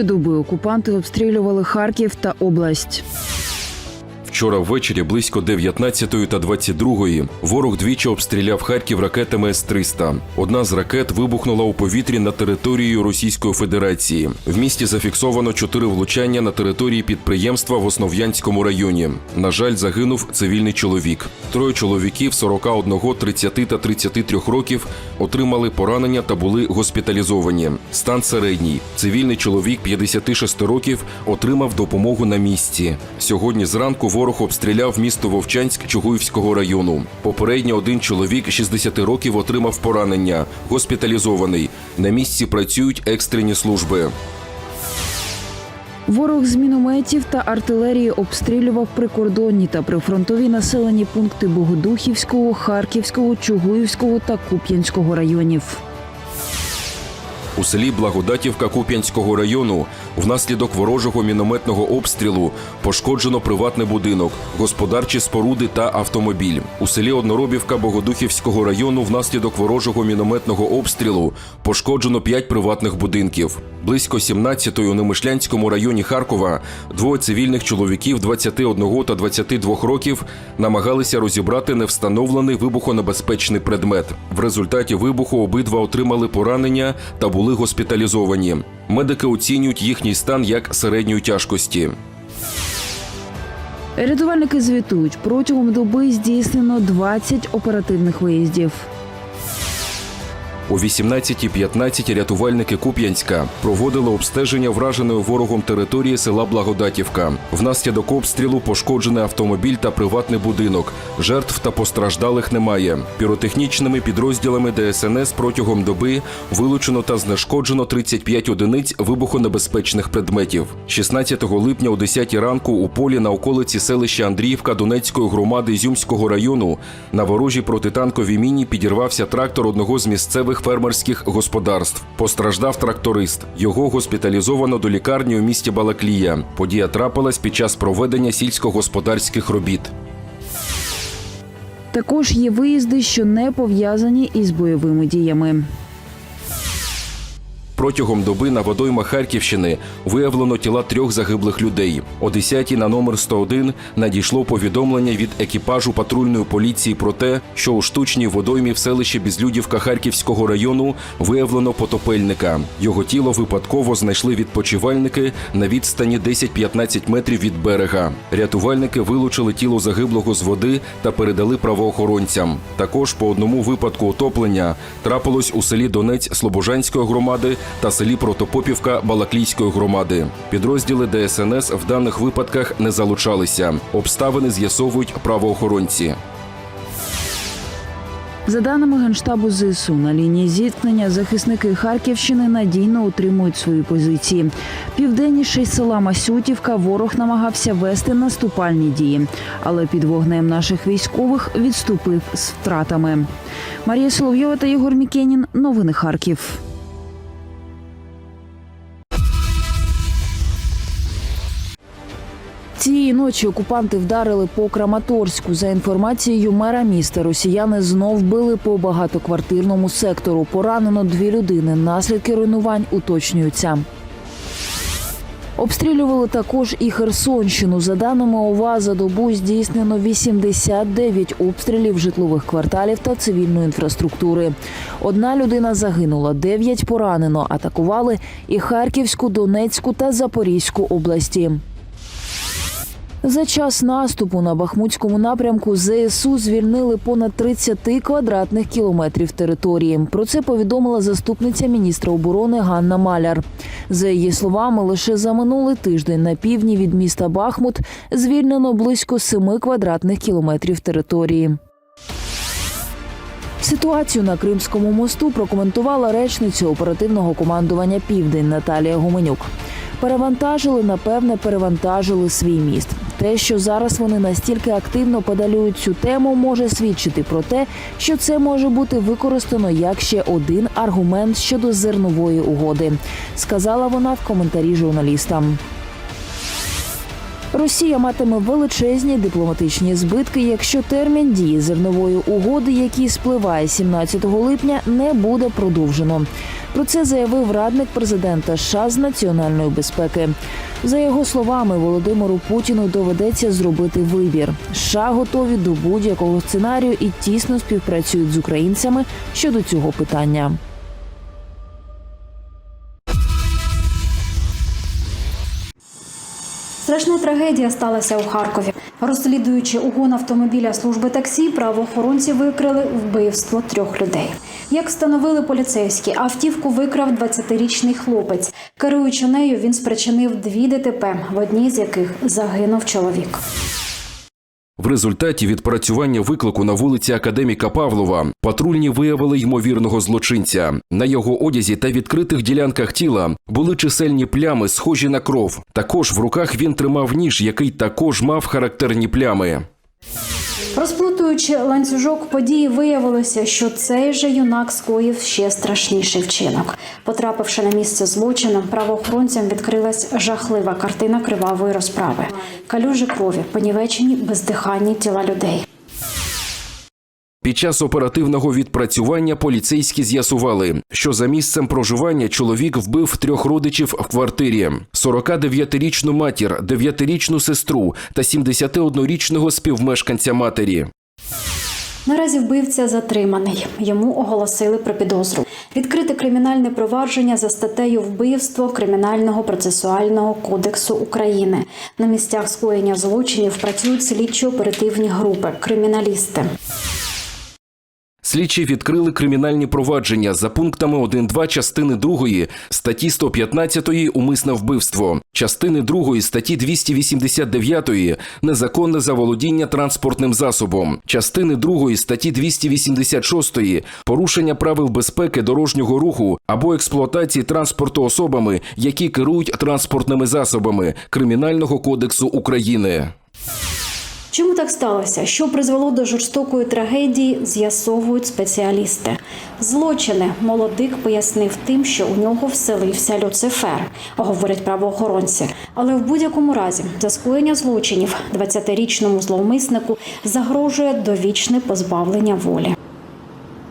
Минулої доби окупанти обстрілювали Харків та область. Вчора ввечері близько 19 та 22 ворог двічі обстріляв Харків ракетами С-300. Одна з ракет вибухнула у повітрі на території Російської Федерації. В місті зафіксовано чотири влучання на території підприємства в Основ'янському районі. На жаль, загинув цивільний чоловік. Троє чоловіків 41, 30 та 33 років отримали поранення та були госпіталізовані. Стан середній. Цивільний чоловік 56 років отримав допомогу на місці. Сьогодні зранку ворог обстріляв місто Вовчанськ Чугуївського району. Попередньо один чоловік 60 років отримав поранення, госпіталізований. На місці працюють екстрені служби. Ворог з мінометів та артилерії обстрілював прикордонні та прифронтові населені пункти Богодухівського, Харківського, Чугуївського та Куп'янського районів. У селі Благодатівка Куп'янського району внаслідок ворожого мінометного обстрілу пошкоджено приватний будинок, господарчі споруди та автомобіль. У селі Одноробівка Богодухівського району внаслідок ворожого мінометного обстрілу пошкоджено 5 приватних будинків. Близько 17-ї у Немишлянському районі Харкова двоє цивільних чоловіків 21 та 22 років намагалися розібрати невстановлений вибухонебезпечний предмет. В результаті вибуху обидва отримали поранення та були госпіталізовані. Медики оцінюють їхній стан як середньої тяжкості. Рятувальники звітують, протягом доби здійснено 20 оперативних виїздів. О 18.15 рятувальники Куп'янська проводили обстеження враженої ворогом території села Благодатівка. Внаслідок обстрілу пошкоджений автомобіль та приватний будинок. Жертв та постраждалих немає. Піротехнічними підрозділами ДСНС протягом доби вилучено та знешкоджено 35 одиниць вибухонебезпечних предметів. 16 липня о 10 ранку у полі на околиці селища Андріївка Донецької громади Ізюмського району на ворожій протитанковій міні підірвався трактор одного з місцевих фермерських господарств. Постраждав тракторист. Його госпіталізовано до лікарні у місті Балаклія. Подія трапилась під час проведення сільськогосподарських робіт. Також є виїзди, що не пов'язані із бойовими діями. Протягом доби на водоймах Харківщини виявлено тіла трьох загиблих людей. О 10 на номер 101 надійшло повідомлення від екіпажу патрульної поліції про те, що у штучній водоймі в селищі Безлюдівка Харківського району виявлено потопельника. Його тіло випадково знайшли відпочивальники на відстані 10-15 метрів від берега. Рятувальники вилучили тіло загиблого з води та передали правоохоронцям. Також по одному випадку утоплення трапилось у селі Донець Слобожанської громади та селі Протопопівка Балаклійської громади. Підрозділи ДСНС в даних випадках не залучалися. Обставини з'ясовують правоохоронці. За даними Генштабу ЗСУ, на лінії зіткнення захисники Харківщини надійно утримують свої позиції. Південніше села Масютівка ворог намагався вести наступальні дії, але під вогнем наших військових відступив з втратами. Марія Соловйова та Єгор Мікенін. Новини Харків. Цієї ночі окупанти вдарили по Краматорську. За інформацією мера міста, росіяни знов били по багатоквартирному сектору. Поранено дві людини. Наслідки руйнувань уточнюються. Обстрілювали також і Херсонщину. За даними ОВА, за добу здійснено 89 обстрілів житлових кварталів та цивільної інфраструктури. Одна людина загинула, дев'ять поранено. Атакували і Харківську, Донецьку та Запорізьку області. За час наступу на Бахмутському напрямку ЗСУ звільнили понад 30 квадратних кілометрів території. Про це повідомила заступниця міністра оборони Ганна Маляр. За її словами, лише за минулий тиждень на півдні від міста Бахмут звільнено близько 7 квадратних кілометрів території. Ситуацію на Кримському мосту прокоментувала речниця оперативного командування Південь Наталія Гуменюк. Перевантажили, напевне, перевантажили свій міст. Те, що зараз вони настільки активно подалюють цю тему, може свідчити про те, що це може бути використано як ще один аргумент щодо зернової угоди, сказала вона в коментарі журналістам. Росія матиме величезні дипломатичні збитки, якщо термін дії зернової угоди, який спливає 17 липня, не буде продовжено. Про це заявив радник президента США з національної безпеки. За його словами, Володимиру Путіну доведеться зробити вибір. США готові до будь-якого сценарію і тісно співпрацюють з українцями щодо цього питання. Трагедія сталася у Харкові. Розслідуючи угон автомобіля служби таксі, правоохоронці викрили вбивство трьох людей. Як встановили поліцейські, автівку викрав 20-річний хлопець. Керуючи нею, він спричинив дві ДТП, в одній з яких загинув чоловік. В результаті відпрацювання виклику на вулиці Академіка Павлова патрульні виявили ймовірного злочинця. На його одязі та відкритих ділянках тіла були чисельні плями, схожі на кров. Також в руках він тримав ніж, який також мав характерні плями. Розплутуючи ланцюжок події, виявилося, що цей же юнак скоїв ще страшніший вчинок. Потрапивши на місце злочину, правоохоронцям відкрилась жахлива картина кривавої розправи. Калюжі крові, понівечені бездиханні тіла людей. Під час оперативного відпрацювання поліцейські з'ясували, що за місцем проживання чоловік вбив трьох родичів в квартирі: 49-річну матір, 9-річну сестру та 71-річного співмешканця матері. Наразі вбивця затриманий. Йому оголосили про підозру. Відкрите кримінальне провадження за статтею вбивство Кримінального процесуального кодексу України. На місцях скоєння злочинів працюють слідчо-оперативні групи, криміналісти. Слідчі відкрили кримінальні провадження за пунктами 1.2 частини 2 статті 115 умисне вбивство, частини 2 статті 289 незаконне заволодіння транспортним засобом, частини 2 статті 286 порушення правил безпеки дорожнього руху або експлуатації транспорту особами, які керують транспортними засобами Кримінального кодексу України. Чому так сталося? Що призвело до жорстокої трагедії, з'ясовують спеціалісти. Злочини молодик пояснив тим, що у нього вселився Люцифер, говорять правоохоронці. Але в будь-якому разі за скоєння злочинів 20-річному зловмиснику загрожує довічне позбавлення волі.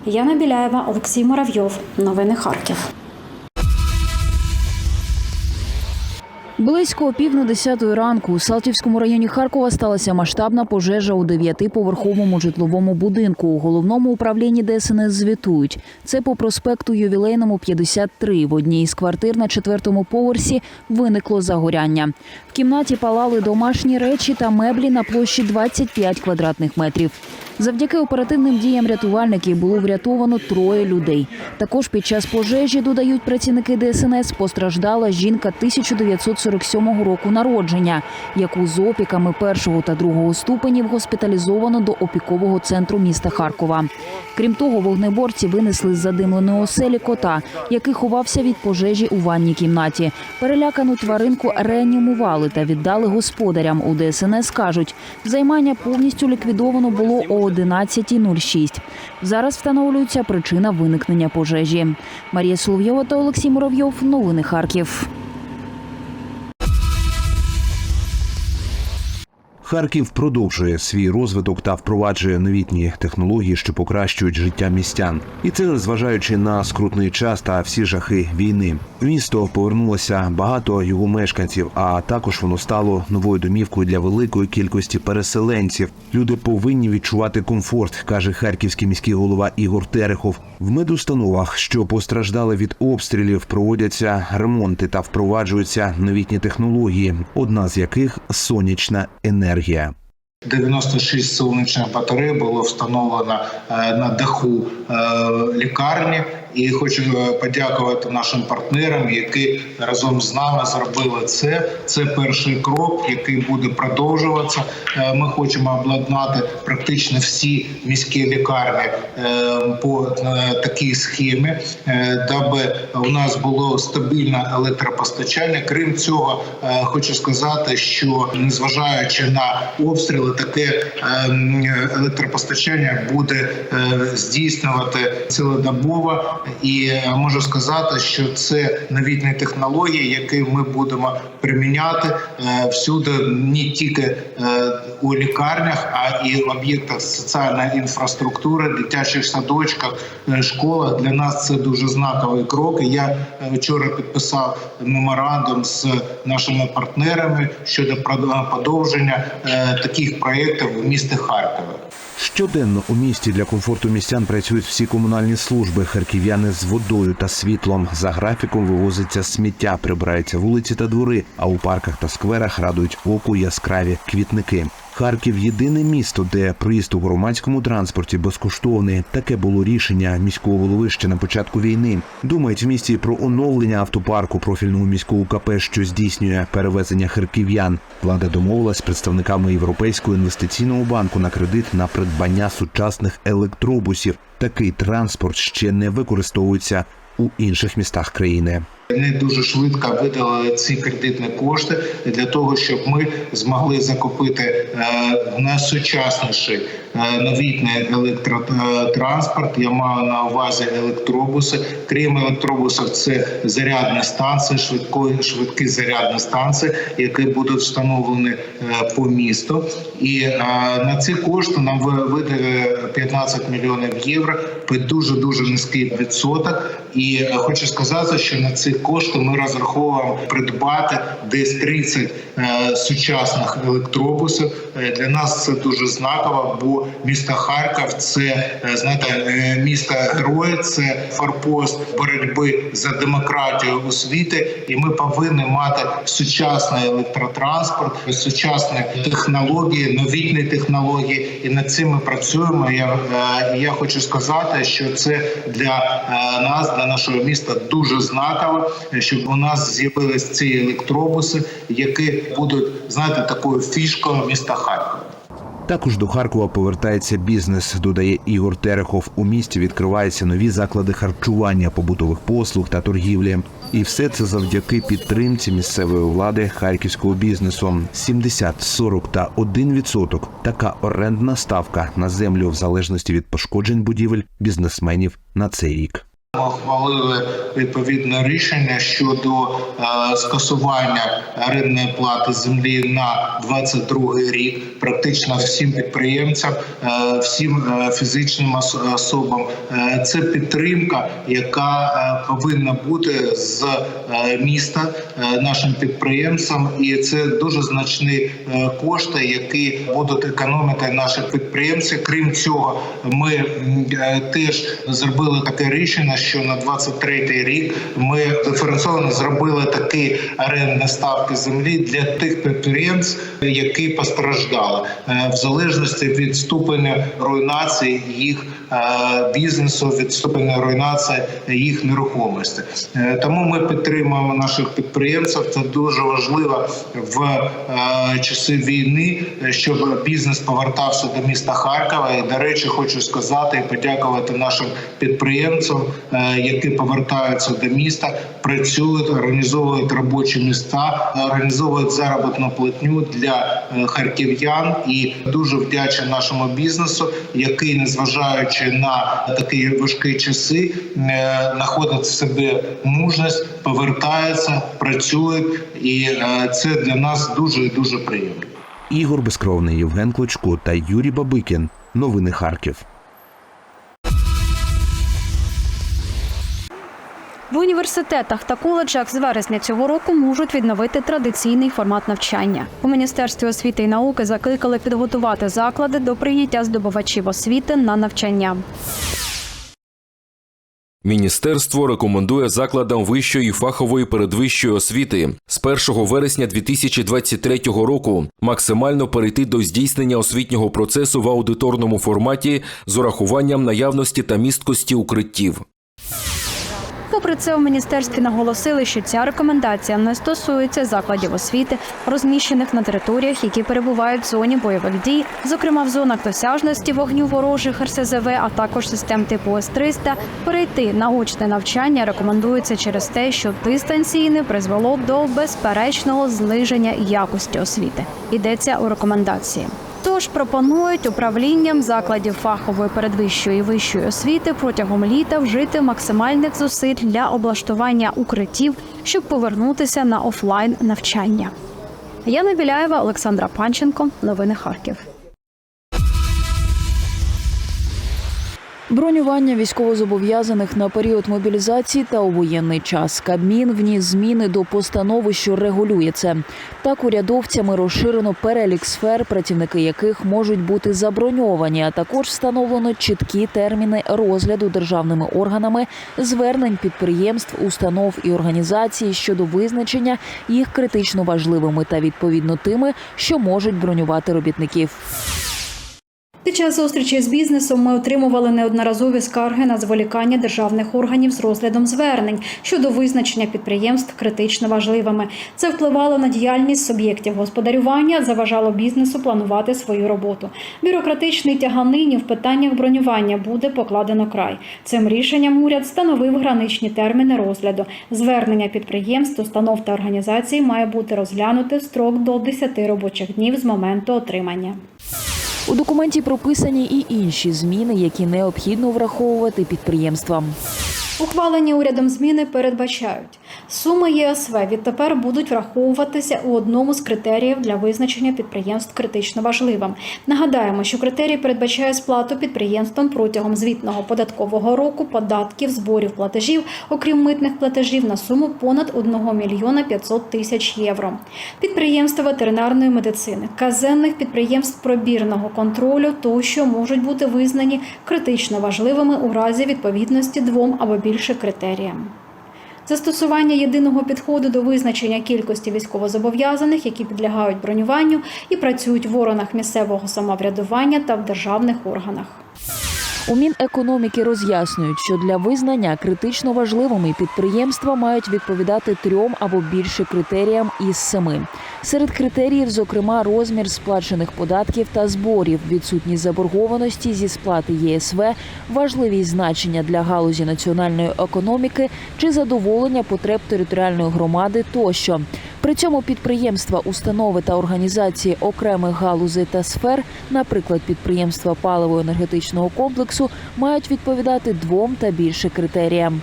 Яна Біляєва, Олексій Муравйов. Новини Харків. Близько о пів на десятої ранку у Салтівському районі Харкова сталася масштабна пожежа у дев'ятиповерховому житловому будинку. У головному управлінні ДСНС звітують. Це по проспекту Ювілейному 53. В одній із квартир на четвертому поверсі виникло загоряння. В кімнаті палали домашні речі та меблі на площі 25 квадратних метрів. Завдяки оперативним діям рятувальників було врятовано троє людей. Також під час пожежі, додають працівники ДСНС, постраждала жінка 1947 року народження, яку з опіками першого та другого ступенів госпіталізовано до опікового центру міста Харкова. Крім того, вогнеборці винесли з задимленої оселі кота, який ховався від пожежі у ванній кімнаті. Перелякану тваринку реанімували та віддали господарям. У ДСНС кажуть, займання повністю ліквідовано було о 11.06. Зараз встановлюється причина виникнення пожежі. Марія Соловйова та Олексій Муравйов. Новини Харків. Харків продовжує свій розвиток та впроваджує новітні технології, що покращують життя містян, і це незважаючи на скрутний час та всі жахи війни. В місто повернулося багато його мешканців, а також воно стало новою домівкою для великої кількості переселенців. Люди повинні відчувати комфорт, каже харківський міський голова Ігор Терехов. В медустановах, що постраждали від обстрілів, проводяться ремонти та впроваджуються новітні технології, одна з яких сонячна енергія. 96 сонячних батарей було встановлено е, на даху е, лікарні. І хочу е, подякувати нашим партнерам, які разом з нами зробили це. Це перший крок, який буде продовжуватися. Е, Ми хочемо обладнати практично всі міські лікарні е, по такій схемі, даби у нас було стабільне електропостачання. Крім цього, хочу сказати, що незважаючи на обстріли, таке електропостачання буде здійснювати цілодобово і е, можу сказати, що це новітні технології, які ми будемо приміняти е, всюди, не тільки е, у лікарнях, а і в об'єктах соціальної інфраструктури, дитячих садочках, школах. Для нас це дуже знаковий крок. Я вчора підписав меморандум з нашими партнерами щодо прод- подовження е, таких проєктів в місті Харкові. Щоденно у місті для комфорту містян працюють всі комунальні служби. Харків'яни з водою та світлом. За графіком вивозиться сміття, прибираються вулиці та двори. А у парках та скверах радують оку яскраві квітники. Харків єдине місто, де проїзд у громадському транспорті безкоштовний. Таке було рішення міського голови ще на початку війни. Думають в місті про оновлення автопарку профільного міського КП, що здійснює перевезення харків'ян. Влада домовилась з представниками Європейського інвестиційного банку на кредит на придбання сучасних електробусів. Такий транспорт ще не використовується у інших містах країни. Не дуже швидко видали ці кредитні кошти для того, щоб ми змогли закупити е, найсучасніший е, новітний електротранспорт. Я маю на увазі електробуси. Крім електробусів, це зарядні станції, швидкої швидкі зарядні станції, які будуть встановлені е, по місту. І на ці кошти нам видали 15 мільйонів євро під дуже дуже низький відсоток. І хочу сказати, що на ці кошти ми розраховуємо придбати десь 30 е, сучасних електробусів. Е, Для нас це дуже знаково, бо місто Харків це е, знаєте, місто герой, це форпост боротьби за демократію у світі, і ми повинні мати сучасний електротранспорт, сучасні технології, новітні технології. І над цим ми працюємо. Я, я хочу сказати, що це для нас, для нашого міста, дуже знаково, щоб у нас з'явились ці електробуси, які будуть знаєте такою фішкою міста Харкова. Також до Харкова повертається бізнес, додає Ігор Терехов. У місті відкриваються нові заклади харчування, побутових послуг та торгівлі. І все це завдяки підтримці місцевої влади харківського бізнесу. 70, 40 та 1 відсоток. Така орендна ставка на землю в залежності від пошкоджень будівель бізнесменів на цей рік. Ухвалили відповідне рішення щодо е, скасування орендної плати землі на 22 рік. Практично всім підприємцям, е, всім е, фізичним особам. Е, це підтримка, яка е, повинна бути з е, міста е, нашим підприємцям, і це дуже значні е, кошти, які будуть економити наші підприємці. Крім цього, ми е, теж зробили таке рішення, що на 23-й рік ми диференційно зробили такі орендні ставки землі для тих підприємств, які постраждали е, в залежності від ступеня руйнації їх е, бізнесу, від ступеня руйнації їх нерухомості. Е, Тому ми підтримуємо наших підприємців. Це дуже важливо в часи війни, щоб бізнес повертався до міста Харкова. І до речі, хочу сказати і подякувати нашим підприємцям, які повертаються до міста, працюють, організовують робочі міста, організовують заробітну платню для е, харків'ян. І дуже вдячний нашому бізнесу, який, незважаючи на такі важкі часи, е, знаходить в себе мужність, повертається, працює, і е, це для нас дуже дуже приємно. Ігор Безкровний, Євген Клочко та Юрій Бабикін. Новини Харків. В університетах та коледжах з вересня цього року можуть відновити традиційний формат навчання. У міністерстві освіти і науки закликали підготувати заклади до прийняття здобувачів освіти на навчання. Міністерство рекомендує закладам вищої фахової передвищої освіти з 1 вересня 2023 року максимально перейти до здійснення освітнього процесу в аудиторному форматі з урахуванням наявності та місткості укриттів. Попри це, у міністерстві наголосили, що ця рекомендація не стосується закладів освіти, розміщених на територіях, які перебувають в зоні бойових дій, зокрема в зонах досяжності вогню ворожих РСЗВ, а також систем типу С-300. Перейти на очне навчання рекомендується через те, що дистанційне призвело до безперечного зниження якості освіти. Йдеться у рекомендації. Тож пропонують управлінням закладів фахової передвищої і вищої освіти протягом літа вжити максимальних зусиль для облаштування укриттів, щоб повернутися на офлайн навчання. Яна Біляєва, Олександра Панченко. Новини Харків. Бронювання військовозобов'язаних на період мобілізації та у воєнний час. Кабмін вніс зміни до постанови, що регулює це. Так урядовцями розширено перелік сфер, працівники яких можуть бути заброньовані, а також встановлено чіткі терміни розгляду державними органами звернень підприємств, установ і організацій щодо визначення їх критично важливими та відповідно тими, що можуть бронювати робітників. Під час зустрічі з бізнесом ми отримували неодноразові скарги на зволікання державних органів з розглядом звернень щодо визначення підприємств критично важливими. Це впливало на діяльність суб'єктів господарювання, заважало бізнесу планувати свою роботу. Бюрократичний тяганині в питаннях бронювання буде покладено край. Цим рішенням уряд встановив граничні терміни розгляду. Звернення підприємств, установ та організацій має бути розглянуте в строк до 10 робочих днів з моменту отримання. У документі прописані і інші зміни, які необхідно враховувати підприємствам. Ухвалені урядом зміни передбачають, суми ЄСВ відтепер будуть враховуватися у одному з критеріїв для визначення підприємств критично важливим. Нагадаємо, що критерій передбачає сплату підприємствам протягом звітного податкового року податків, зборів платежів, окрім митних платежів, на суму понад 1 мільйона 500 тисяч євро. Підприємства ветеринарної медицини, казенних підприємств пробірного контролю тощо можуть бути визнані критично важливими у разі відповідності двом або більше критеріям. Застосування єдиного підходу до визначення кількості військовозобов'язаних, які підлягають бронюванню і працюють в органах місцевого самоврядування та в державних органах. У Мінекономіки роз'яснюють, що для визнання критично важливими підприємства мають відповідати трьом або більше критеріям із семи. Серед критеріїв, зокрема, розмір сплачених податків та зборів, відсутність заборгованості зі сплати ЄСВ, важливість значення для галузі національної економіки чи задоволення потреб територіальної громади тощо. При цьому підприємства, установи та організації окремих галузей та сфер, наприклад, підприємства паливо-енергетичного комплексу, мають відповідати двом та більше критеріям.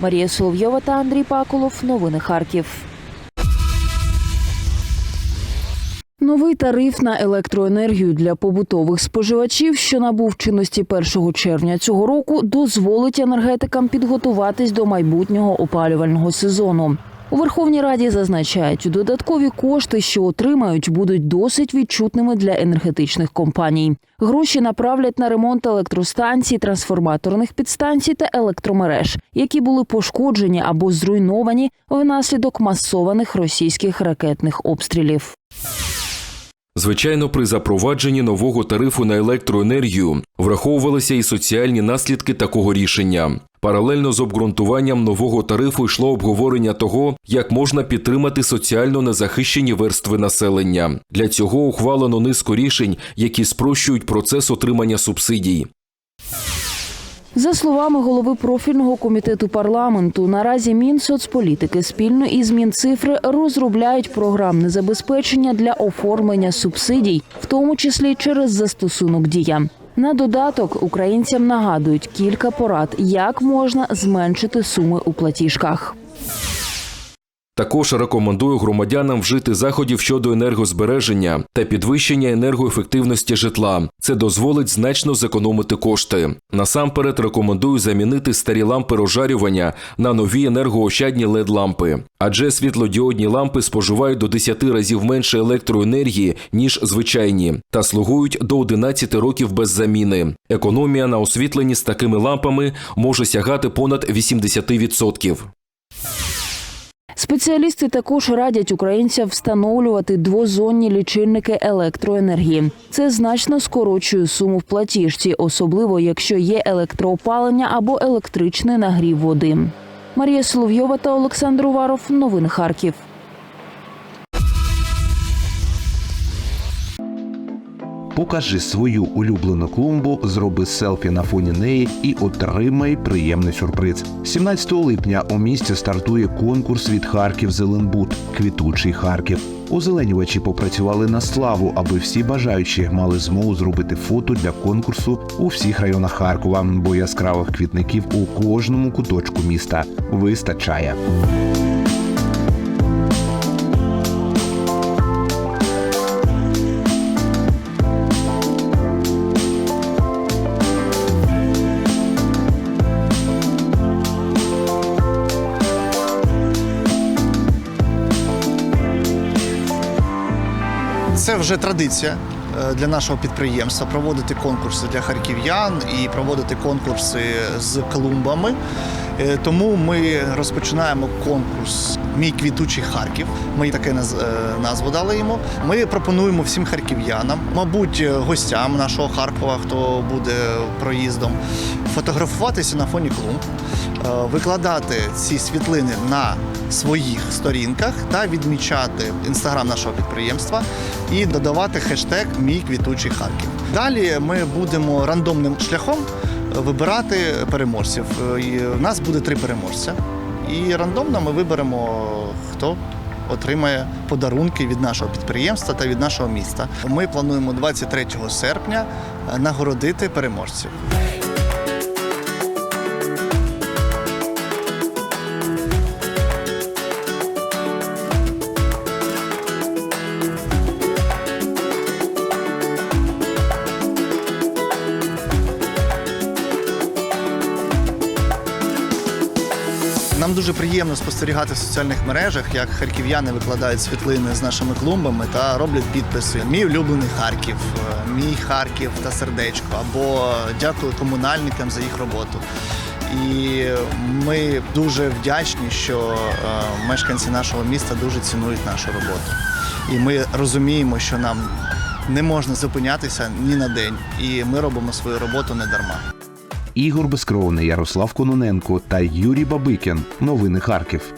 Марія Соловйова та Андрій Паколов. Новини Харків. Новий тариф на електроенергію для побутових споживачів, що набув чинності 1 червня цього року, дозволить енергетикам підготуватись до майбутнього опалювального сезону. У Верховній Раді зазначають, додаткові кошти, що отримають, будуть досить відчутними для енергетичних компаній. Гроші направлять на ремонт електростанцій, трансформаторних підстанцій та електромереж, які були пошкоджені або зруйновані внаслідок масованих російських ракетних обстрілів. Звичайно, при запровадженні нового тарифу на електроенергію враховувалися і соціальні наслідки такого рішення. Паралельно з обґрунтуванням нового тарифу йшло обговорення того, як можна підтримати соціально незахищені верстви населення. Для цього ухвалено низку рішень, які спрощують процес отримання субсидій. За словами голови профільного комітету парламенту, наразі Мінсоцполітики спільно із Мінцифри розробляють програмне забезпечення для оформлення субсидій, в тому числі через застосунок дія. На додаток українцям нагадують кілька порад, як можна зменшити суми у платіжках. Також рекомендую громадянам вжити заходів щодо енергозбереження та підвищення енергоефективності житла. Це дозволить значно зекономити кошти. Насамперед рекомендую замінити старі лампи розжарювання на нові енергоощадні led лампи адже світлодіодні лампи споживають до 10 разів менше електроенергії ніж звичайні, та слугують до 11 років без заміни. Економія на освітленні з такими лампами може сягати понад 80%. Спеціалісти також радять українцям встановлювати двозонні лічильники електроенергії. Це значно скорочує суму в платіжці, особливо якщо є електроопалення або електричний нагрів води. Марія Соловйова та Олександр Уваров. Новини Харків. Покажи свою улюблену клумбу, зроби селфі на фоні неї і отримай приємний сюрприз. 17 липня у місті стартує конкурс від Харків Зеленбуд Квітучий Харків. Озеленювачі попрацювали на славу, аби всі бажаючі мали змогу зробити фото для конкурсу у всіх районах Харкова, бо яскравих квітників у кожному куточку міста вистачає. Вже традиція е, для нашого підприємства проводити конкурси для харків'ян і проводити конкурси з клумбами. Е, Тому ми розпочинаємо конкурс Мій квітучий Харків. Ми таке е, назву дали йому. Ми пропонуємо всім харків'янам, мабуть, гостям нашого Харкова, хто буде проїздом, фотографуватися на фоні клумб, викладати ці світлини на своїх сторінках та відмічати інстаграм нашого підприємства і додавати хештег Мій квітучий Харків. Далі ми будемо рандомним шляхом вибирати переможців. Е, І у нас буде три переможця. І рандомно ми виберемо, хто отримає подарунки від нашого підприємства та від нашого міста. Ми плануємо 23 серпня е, нагородити переможців. Нам дуже приємно спостерігати в соціальних мережах, як харків'яни викладають світлини з нашими клумбами та роблять підписи Мій улюблений Харків, е, мій Харків та сердечко або дякую комунальникам за їх роботу. І ми дуже вдячні, що е, мешканці нашого міста дуже цінують нашу роботу. І ми розуміємо, що нам не можна зупинятися ні на день, і ми робимо свою роботу не дарма. Ігор Безкровний, Ярослав Кононенко та Юрій Бабикін. Новини Харків.